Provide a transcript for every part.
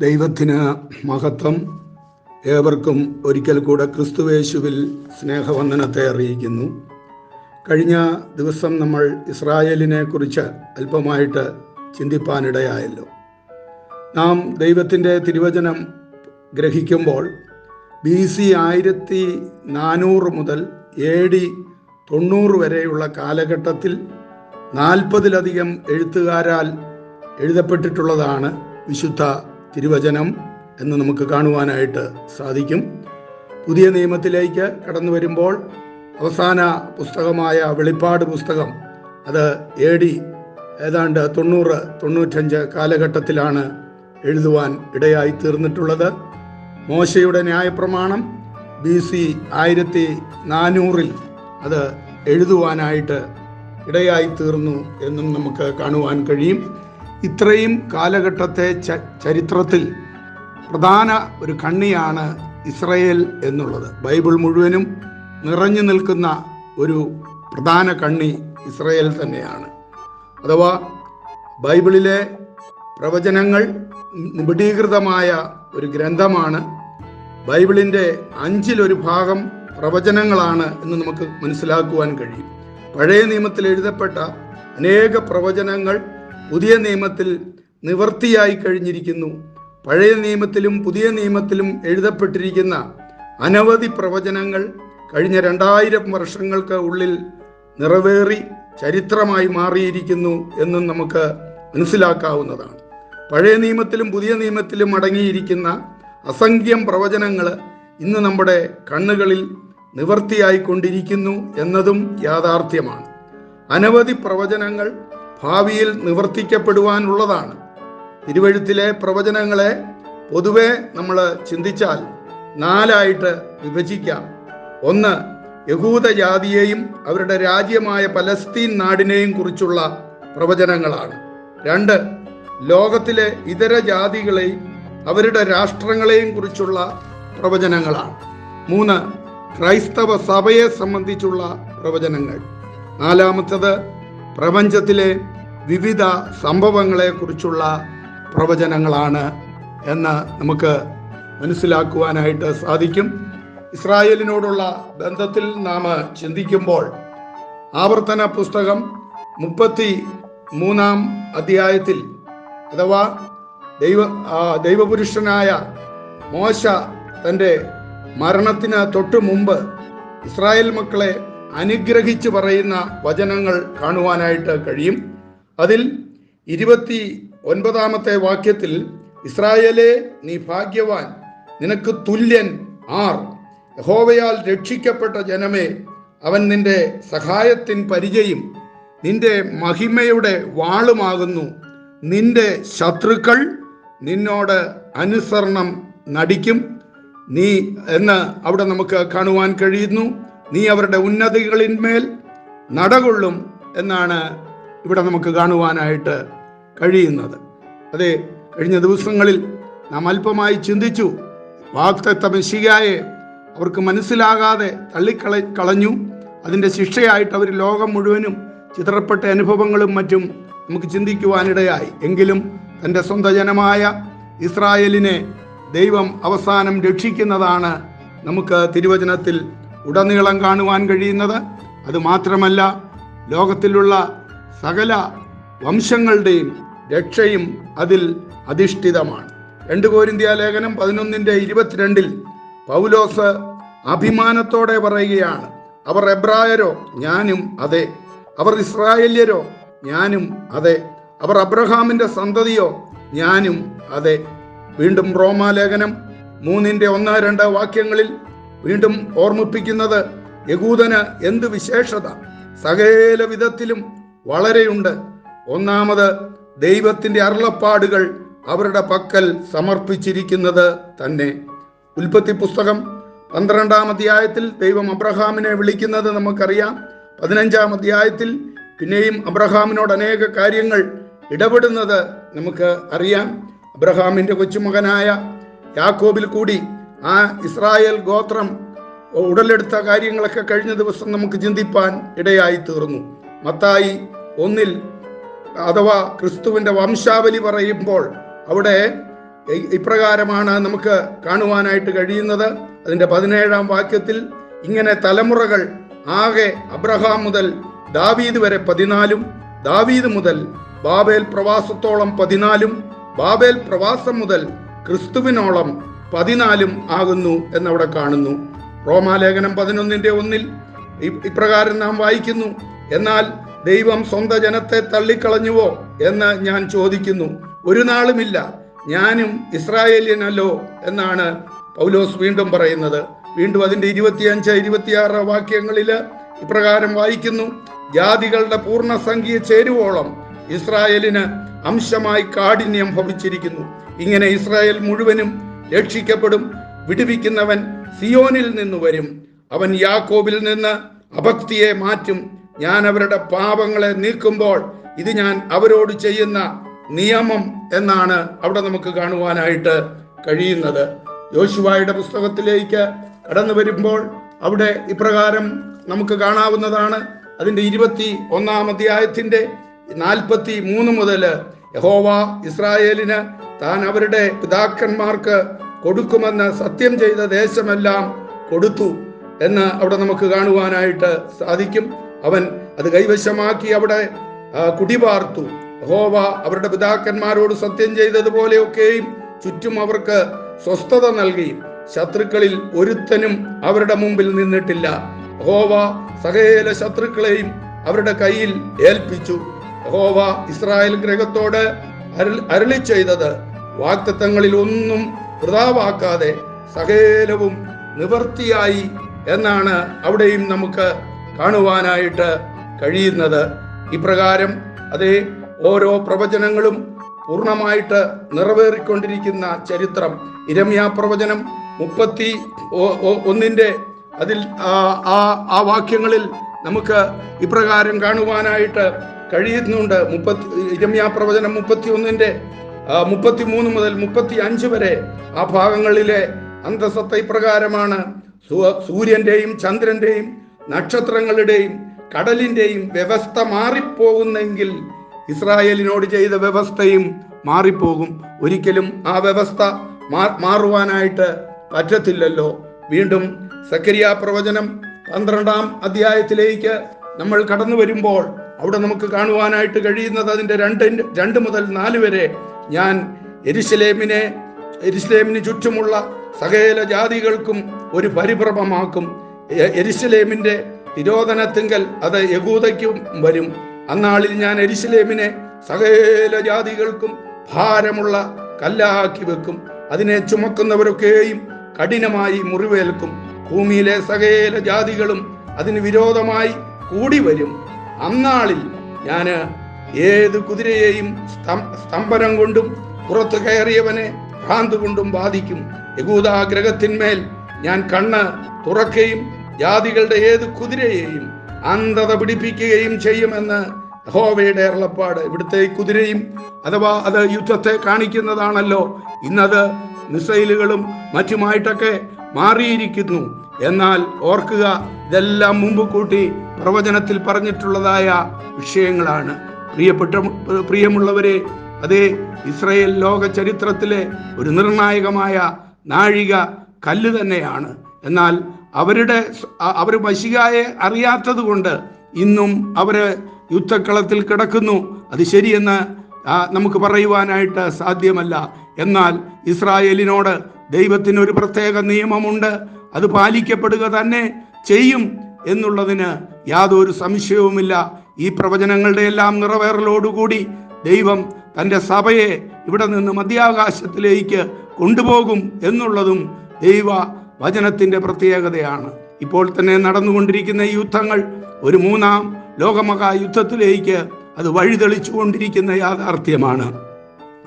ദൈവത്തിന് മഹത്വം. ഏവർക്കും ഒരിക്കൽ കൂടെ ക്രിസ്തുവേശുവിൽ സ്നേഹവന്ദനത്തെ അറിയിക്കുന്നു. കഴിഞ്ഞ ദിവസം നമ്മൾ ഇസ്രായേലിനെ കുറിച്ച് അല്പമായിട്ട് ചിന്തിപ്പാനിടയായല്ലോ. നാം ദൈവത്തിന്റെ തിരുവചനം ഗ്രഹിക്കുമ്പോൾ ബി സി ആയിരത്തി നാനൂറ് മുതൽ എ ഡി തൊണ്ണൂറ് വരെയുള്ള കാലഘട്ടത്തിൽ നാൽപ്പതിലധികം എഴുത്തുകാരാൽ എഴുതപ്പെട്ടിട്ടുള്ളതാണ് വിശുദ്ധ തിരുവചനം എന്ന് നമുക്ക് കാണുവാനായിട്ട് സാധിക്കും. പുതിയ നിയമത്തിലേക്ക് കടന്നു വരുമ്പോൾ അവസാന പുസ്തകമായ വെളിപ്പാട് പുസ്തകം അത് എ ഡി ഏതാണ്ട് തൊണ്ണൂറ് തൊണ്ണൂറ്റഞ്ച് കാലഘട്ടത്തിലാണ് എഴുതുവാൻ ഇടയായി തീർന്നിട്ടുള്ളത്. മോശയുടെ ന്യായപ്രമാണം ബി സി ആയിരത്തി നാനൂറിൽ അത് എഴുതുവാനായിട്ട് ഇടയായി തീർന്നു എന്നും നമുക്ക് കാണുവാൻ കഴിയും. ഇത്രയും കാലഘട്ടത്തെ ചരിത്രത്തിൽ പ്രധാന ഒരു കണ്ണിയാണ് ഇസ്രയേൽ എന്നുള്ളത്. ബൈബിൾ മുഴുവനും നിറഞ്ഞു നിൽക്കുന്ന ഒരു പ്രധാന കണ്ണി ഇസ്രയേൽ തന്നെയാണ്. അഥവാ ബൈബിളിലെ പ്രവചനങ്ങൾ നിബിഡീകൃതമായ ഒരു ഗ്രന്ഥമാണ്. ബൈബിളിന്റെ അഞ്ചിലൊരു ഭാഗം പ്രവചനങ്ങളാണ് എന്ന് നമുക്ക് മനസ്സിലാക്കുവാൻ കഴിയും. പഴയ നിയമത്തിൽ എഴുതപ്പെട്ട അനേക പ്രവചനങ്ങൾ പുതിയ നിയമത്തിൽ നിവർത്തിയായി കഴിഞ്ഞിരിക്കുന്നു. പഴയ നിയമത്തിലും പുതിയ നിയമത്തിലും എഴുതപ്പെട്ടിരിക്കുന്ന അനവധി പ്രവചനങ്ങൾ കഴിഞ്ഞ രണ്ടായിരം വർഷങ്ങൾക്ക് ഉള്ളിൽ നിറവേറി ചരിത്രമായി മാറിയിരിക്കുന്നു എന്നും നമുക്ക് മനസ്സിലാക്കാവുന്നതാണ്. പഴയ നിയമത്തിലും പുതിയ നിയമത്തിലും അടങ്ങിയിരിക്കുന്ന അസംഖ്യം പ്രവചനങ്ങൾ ഇന്ന് നമ്മുടെ കണ്ണുകളിൽ നിവർത്തിയായിക്കൊണ്ടിരിക്കുന്നു എന്നതും യാഥാർത്ഥ്യമാണ്. അനവധി പ്രവചനങ്ങൾ ഭാവിയിൽ നിവർത്തിക്കപ്പെടുവാനുള്ളതാണ്. തിരുവഴുത്തിലെ പ്രവചനങ്ങളെ പൊതുവെ നമ്മൾ ചിന്തിച്ചാൽ നാലായിട്ട് വിഭജിക്കാം. ഒന്ന് യഹൂദ ജാതിയെയും അവരുടെ രാജ്യമായ പലസ്തീൻ നാടിനെയും കുറിച്ചുള്ള പ്രവചനങ്ങളാണ്. രണ്ട് ലോകത്തിലെ ഇതര ജാതികളെയും അവരുടെ രാഷ്ട്രങ്ങളെയും കുറിച്ചുള്ള പ്രവചനങ്ങളാണ്. മൂന്ന് ക്രൈസ്തവ സഭയെ സംബന്ധിച്ചുള്ള പ്രവചനങ്ങൾ. നാലാമത്തത് പ്രപഞ്ചത്തിലെ വിവിധ സംഭവങ്ങളെ കുറിച്ചുള്ള പ്രവചനങ്ങളാണ് എന്ന് നമുക്ക് മനസ്സിലാക്കുവാനായിട്ട് സാധിക്കും. ഇസ്രായേലിനോടുള്ള ബന്ധത്തിൽ നാം ചിന്തിക്കുമ്പോൾ ആവർത്തന പുസ്തകം മുപ്പത്തി മൂന്നാം അധ്യായത്തിൽ അഥവാ ദൈവ ദൈവപുരുഷനായ മോശ തന്റെ മരണത്തിന് തൊട്ടു മുമ്പ് ഇസ്രായേൽ മക്കളെ അനുഗ്രഹിച്ച് പറയുന്ന വചനങ്ങൾ കാണുവാനായിട്ട് കഴിയും. അതിൽ ഇരുപത്തി ഒൻപതാമത്തെ വാക്യത്തിൽ ഇസ്രായേലെ നീ ഭാഗ്യവാൻ നിനക്ക് തുല്യൻ ആർ. യഹോവയാൽ രക്ഷിക്കപ്പെട്ട ജനമേ അവൻ നിന്റെ സഹായത്തിൻ പരിചയം നിന്റെ മഹിമയുടെ വാളുമാകുന്നു. നിന്റെ ശത്രുക്കൾ നിന്നോട് അനുസരണം നടിക്കും. നീ എന്ന് അവിടെ നമുക്ക് കാണുവാൻ കഴിയുന്നു. നീ അവരുടെ ഉന്നതികളിന്മേൽ നടകൊള്ളും എന്നാണ് ഇവിടെ നമുക്ക് കാണുവാനായിട്ട് കഴിയുന്നത്. അതെ കഴിഞ്ഞ ദിവസങ്ങളിൽ നാം അല്പമായി ചിന്തിച്ചു. വാക്തത്വ മെസ്സിയായെ അവർക്ക് മനസ്സിലാകാതെ തള്ളിക്കള കളഞ്ഞു. അതിന്റെ ശിക്ഷയായിട്ട് അവർ ലോകം മുഴുവനും ചിത്രപ്പെട്ട അനുഭവങ്ങളും മറ്റും നമുക്ക് ചിന്തിക്കുവാനിടയായി. എങ്കിലും തന്റെ സ്വന്തം ജനമായ ഇസ്രായേലിനെ ദൈവം അവസാനം രക്ഷിക്കുന്നതാണ് നമുക്ക് തിരുവചനത്തിൽ ഉടനീളം കാണുവാൻ കഴിയുന്നത് അത് മാത്രമല്ല ലോകത്തിലുള്ള സകല വംശങ്ങളുടെയും രക്ഷയും അതിൽ അധിഷ്ഠിതമാണ്. രണ്ട് കോരിന്ത്യ ലേഖനം പതിനൊന്നിന്റെ ഇരുപത്തിരണ്ടിൽ പൗലോസ് അഭിമാനത്തോടെ പറയുകയാണ് അവർ എബ്രായരോ ഞാനും അതെ. അവർ ഇസ്രായേല്യരോ ഞാനും അതെ. അവർ അബ്രഹാമിന്റെ സന്തതിയോ ഞാനും അതെ. വീണ്ടും റോമാലേഖനം മൂന്നിന്റെ ഒന്ന് രണ്ട് വാക്യങ്ങളിൽ വീണ്ടും ഓർമ്മിപ്പിക്കുന്നത് യകൂദന് എന്ത് വിശേഷത? സകല വിധത്തിലും വളരെയുണ്ട്. ഒന്നാമത് ദൈവത്തിന്റെ അരുളപ്പാടുകൾ അവരുടെ പക്കൽ സമർപ്പിച്ചിരിക്കുന്നത് തന്നെ. ഉൽപ്പത്തി പുസ്തകം പന്ത്രണ്ടാം അധ്യായത്തിൽ ദൈവം അബ്രഹാമിനെ വിളിക്കുന്നത് നമുക്കറിയാം. പതിനഞ്ചാം അധ്യായത്തിൽ പിന്നെയും അബ്രഹാമിനോട് അനേക കാര്യങ്ങൾ ഇടപെടുന്നത് നമുക്ക് അറിയാം. അബ്രഹാമിന്റെ കൊച്ചുമകനായ യാക്കോബിൽ കൂടി ആ ഇസ്രായേൽ ഗോത്രം ഉടലെടുത്ത കാര്യങ്ങളൊക്കെ കഴിഞ്ഞ ദിവസം നമുക്ക് ചിന്തിപ്പാൻ ഇടയായി തീർന്നു. മത്തായി ഒന്നിൽ അഥവാ ക്രിസ്തുവിന്റെ വംശാവലി പറയുമ്പോൾ അവിടെ ഇപ്രകാരമാണ് നമുക്ക് കാണുവാനായിട്ട് കഴിയുന്നത്. അതിന്റെ പതിനേഴാം വാക്യത്തിൽ ഇങ്ങനെ തലമുറകൾ ആകെ അബ്രഹാം മുതൽ ദാവീദ് വരെ പതിനാലും ദാവീദ് മുതൽ ബാബേൽ പ്രവാസത്തോളം പതിനാലും ബാബേൽ പ്രവാസം മുതൽ ക്രിസ്തുവിനോളം പതിനാലും ആകുന്നു എന്നവിടെ കാണുന്നു. റോമാലേഖനം പതിനൊന്നിന്റെ ഒന്നിൽ ഇപ്രകാരം നാം വായിക്കുന്നു. എന്നാൽ ദൈവം സ്വന്തം ജനത്തെ തള്ളിക്കളഞ്ഞുവോ എന്ന് ഞാൻ ചോദിക്കുന്നു. ഒരു നാളുമില്ല. ഞാനും ഇസ്രായേലിയനല്ലോ എന്നാണ് പൗലോസ് വീണ്ടും പറയുന്നത്. വീണ്ടും അതിന്റെ ഇരുപത്തിയഞ്ച് ഇരുപത്തിയാറ് വാക്യങ്ങളിൽ ഇപ്രകാരം വായിക്കുന്നു. ജാതികളുടെ പൂർണസംഖ്യ ചേരുവോളം ഇസ്രായേലിന് അംശമായി കാഠിന്യം ഭവിച്ചിരിക്കുന്നു. ഇങ്ങനെ ഇസ്രായേൽ മുഴുവനും രക്ഷിക്കപ്പെടും. വിടുവിക്കുന്നവൻ സിയോനിൽ നിന്ന് വരും. അവൻ യാക്കോബിൽ നിന്ന് അഭക്തിയെ മാറ്റും. ഞാൻ അവരുടെ പാപങ്ങളെ നീക്കുമ്പോൾ ഇത് ഞാൻ അവരോട് ചെയ്യുന്ന നിയമം എന്നാണ് അവിടെ നമുക്ക് കാണുവാനായിട്ട് കഴിയുന്നത്. യോശുവായുടെ പുസ്തകത്തിലേക്ക് കടന്നു വരുമ്പോൾ അവിടെ ഇപ്രകാരം നമുക്ക് കാണാവുന്നതാണ്. അതിന്റെ ഇരുപത്തി ഒന്നാം അധ്യായത്തിന്റെ നാൽപ്പത്തി മൂന്ന് മുതൽ യഹോവ ഇസ്രായേലിന് താൻ അവരുടെ പിതാക്കന്മാർക്ക് കൊടുക്കുമെന്ന് സത്യം ചെയ്ത ദേശമെല്ലാം കൊടുത്തു എന്ന് അവിടെ നമുക്ക് കാണുവാനായിട്ട് സാധിക്കും. അവൻ അത് കൈവശമാക്കി അവിടെ കുടിപാർത്തു. ഹോവ അവരുടെ പിതാക്കന്മാരോട് സത്യം ചെയ്തതുപോലെയൊക്കെയും ചുറ്റും അവർക്ക് സ്വസ്ഥത നൽകി. ശത്രുക്കളിൽ ഒരുത്തനും അവരുടെ മുമ്പിൽ നിന്നിട്ടില്ല. ഹോവ സഹേല ശത്രുക്കളെയും അവരുടെ കയ്യിൽ ഏൽപ്പിച്ചു. ഹോവ ഇസ്രായേൽ ഗ്രഹത്തോട് അരുളി ചെയ്തത് വാക്തത്വങ്ങളിൽ ഒന്നും വൃതാവാക്കാതെ സകലവും നിവർത്തിയായി എന്നാണ് അവിടെയും നമുക്ക് കാണുവാനായിട്ട് കഴിയുന്നത്. ഇപ്രകാരം അതേ ഓരോ പ്രവചനങ്ങളും പൂർണമായിട്ട് നിറവേറിക്കൊണ്ടിരിക്കുന്ന ചരിത്രം. ഇരമ്യ പ്രവചനം മുപ്പത്തി ഒ- ഒ- ഒന്നിന്റെ അതിൽ ആ ആ- വാക്യങ്ങളിൽ നമുക്ക് ഇപ്രകാരം കാണുവാനായിട്ട് കഴിയുന്നുണ്ട്. മുപ്പത്തി ഇരമ്യ പ്രവചനം മുപ്പത്തി ഒന്നിന്റെ മുപ്പത്തി മൂന്ന് മുതൽ മുപ്പത്തി അഞ്ച് വരെ ആ ഭാഗങ്ങളിലെ അന്തസത്ത ഇപ്രകാരമാണ്. സൂര്യന്റെയും ചന്ദ്രന്റെയും നക്ഷത്രങ്ങളുടെയും കടലിന്റെയും വ്യവസ്ഥ മാറിപ്പോകുന്നെങ്കിൽ ഇസ്രായേലിനോട് ചെയ്ത വ്യവസ്ഥയും മാറിപ്പോകും. ഒരിക്കലും ആ വ്യവസ്ഥ മാറുവാനായിട്ട് പറ്റത്തില്ലല്ലോ. വീണ്ടും സക്കരിയ പ്രവചനം പന്ത്രണ്ടാം അധ്യായത്തിലേക്ക് നമ്മൾ കടന്നു വരുമ്പോൾ അവിടെ നമുക്ക് കാണുവാനായിട്ട് കഴിയുന്നത് അതിന്റെ രണ്ട് രണ്ട് മുതൽ നാല് വരെ ഞാൻ എരിശിലേമിനെ എരിശിലേമിന് ചുറ്റുമുള്ള സകല ജാതികൾക്കും ഒരു പരിഭ്രമമാക്കും. എ- എരിശിലേമിന്റെ തിരോധനത്തിങ്കൽ അത് യകൂദയ്ക്കും വരും. അന്നാളിൽ ഞാൻ എരിശിലേമിനെ സകല ജാതികൾക്കും ഭാരമുള്ള കല്ലാക്കി വെക്കും. അതിനെ ചുമക്കുന്നവരൊക്കെയും കഠിനമായി മുറിവേൽക്കും. ഭൂമിയിലെ സകല ജാതികളും അതിന് വിരോധമായി കൂടി വരും അന്നാളിൽ ഞാൻ ഏത് കുതിരയെയും സ്തം- സ്തംഭനം കൊണ്ടും പുറത്തു കയറിയവനെ ഭ്രാന്ത് കൊണ്ടും ബാധിക്കും. യകൂദാഗ്രഹത്തിന്മേൽ ഞാൻ കണ്ണ് തുറക്കുകയും ജാതികളുടെ ഏത് കുതിരയെയും അന്ധത പിടിപ്പിക്കുകയും ചെയ്യുമെന്ന് ഹോവയുടെ അരുളപ്പാട്. ഇവിടുത്തെ കുതിരയും അഥവാ അത് യുദ്ധത്തെ കാണിക്കുന്നതാണല്ലോ ഇന്നത് മിസൈലുകളും മറ്റുമായിട്ടൊക്കെ മാറിയിരിക്കുന്നു. എന്നാൽ ഓർക്കുക ഇതെല്ലാം മുമ്പ് കൂട്ടി പ്രവചനത്തിൽ പറഞ്ഞിട്ടുള്ളതായ വിഷയങ്ങളാണ്. പ്രിയപ്പെട്ട പ്രിയമുള്ളവരെ അതെ ഇസ്രയേൽ ലോക ചരിത്രത്തിലെ ഒരു നിർണായകമായ നാഴിക കല്ല് തന്നെയാണ്. എന്നാൽ അവരുടെ അവർ മഷികായെ അറിയാത്തത് കൊണ്ട് ഇന്നും അവർ യുദ്ധക്കളത്തിൽ കിടക്കുന്നു. അത് ശരിയെന്ന് നമുക്ക് പറയുവാനായിട്ട് സാധ്യമല്ല. എന്നാൽ ഇസ്രായേലിനോട് ദൈവത്തിന് ഒരു പ്രത്യേക നിയമമുണ്ട്. അത് പാലിക്കപ്പെടുക തന്നെ ചെയ്യും എന്നുള്ളതിന് യാതൊരു സംശയവുമില്ല. ഈ പ്രവചനങ്ങളുടെ എല്ലാം നിറവേറലോടുകൂടി ദൈവം തന്റെ സഭയെ ഇവിടെ നിന്ന് മധ്യാകാശത്തിലേക്ക് കൊണ്ടുപോകും എന്നുള്ളതും ദൈവ വചനത്തിന്റെ പ്രത്യേകതയാണ്. ഇപ്പോൾ തന്നെ നടന്നുകൊണ്ടിരിക്കുന്ന യുദ്ധങ്ങൾ ഒരു മൂന്നാം ലോകമഹായുദ്ധത്തിലേക്ക് അത് വഴിതെളിച്ചു കൊണ്ടിരിക്കുന്ന യാഥാർത്ഥ്യമാണ്.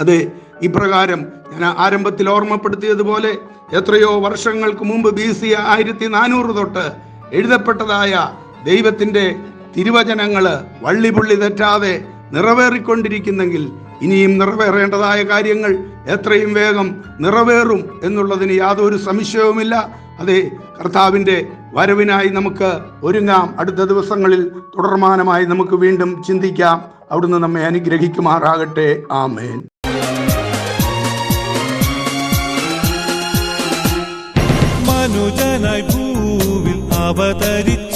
അത് ഇപ്രകാരം ഞാൻ ആരംഭത്തിൽ ഓർമ്മപ്പെടുത്തിയതുപോലെ എത്രയോ വർഷങ്ങൾക്ക് മുമ്പ് ബി സി ആയിരത്തി നാനൂറ് തൊട്ട് എഴുതപ്പെട്ടതായ ദൈവത്തിന്റെ തിരുവചനങ്ങൾ വള്ളിപുള്ളി തെറ്റാതെ നിറവേറിക്കൊണ്ടിരിക്കുന്നെങ്കിൽ ഇനിയും നിറവേറേണ്ടതായ കാര്യങ്ങൾ എത്രയും വേഗം നിറവേറും എന്നുള്ളതിന് യാതൊരു സംശയവുമില്ല. അതെ കർത്താവിന്റെ വരവിനായി നമുക്ക് ഒരുങ്ങാം. അടുത്ത ദിവസങ്ങളിൽ തുടർമാനമായി നമുക്ക് വീണ്ടും ചിന്തിക്കാം. അവിടുന്ന് നമ്മെ അനുഗ്രഹിക്കുമാറാകട്ടെ. ആമേൻ. അവതരിച്ച